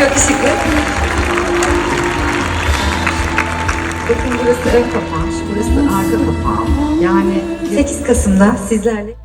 yakışıklı. Şey Bakın burası ön kapağım, burası arka kapağım. Yani 8 Kasım'da sizlerle...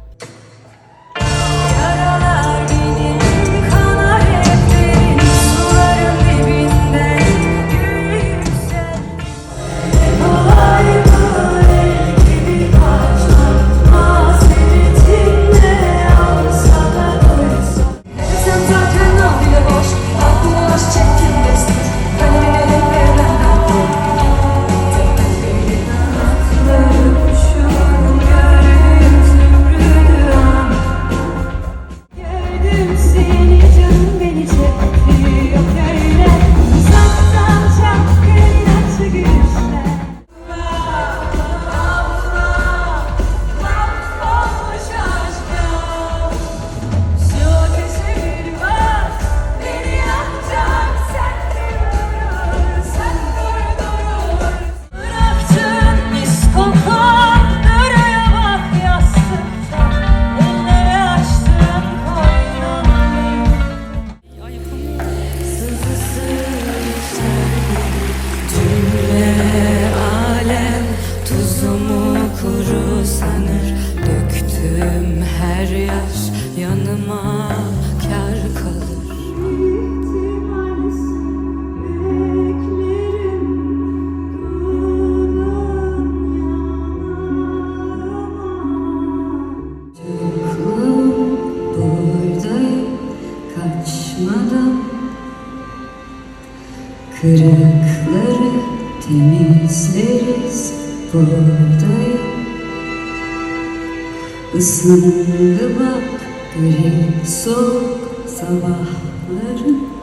Her yer yanıma kar kalır. Kaçmadım Kırıkları temizleriz buradayım Isındı bak gri soğuk sabahların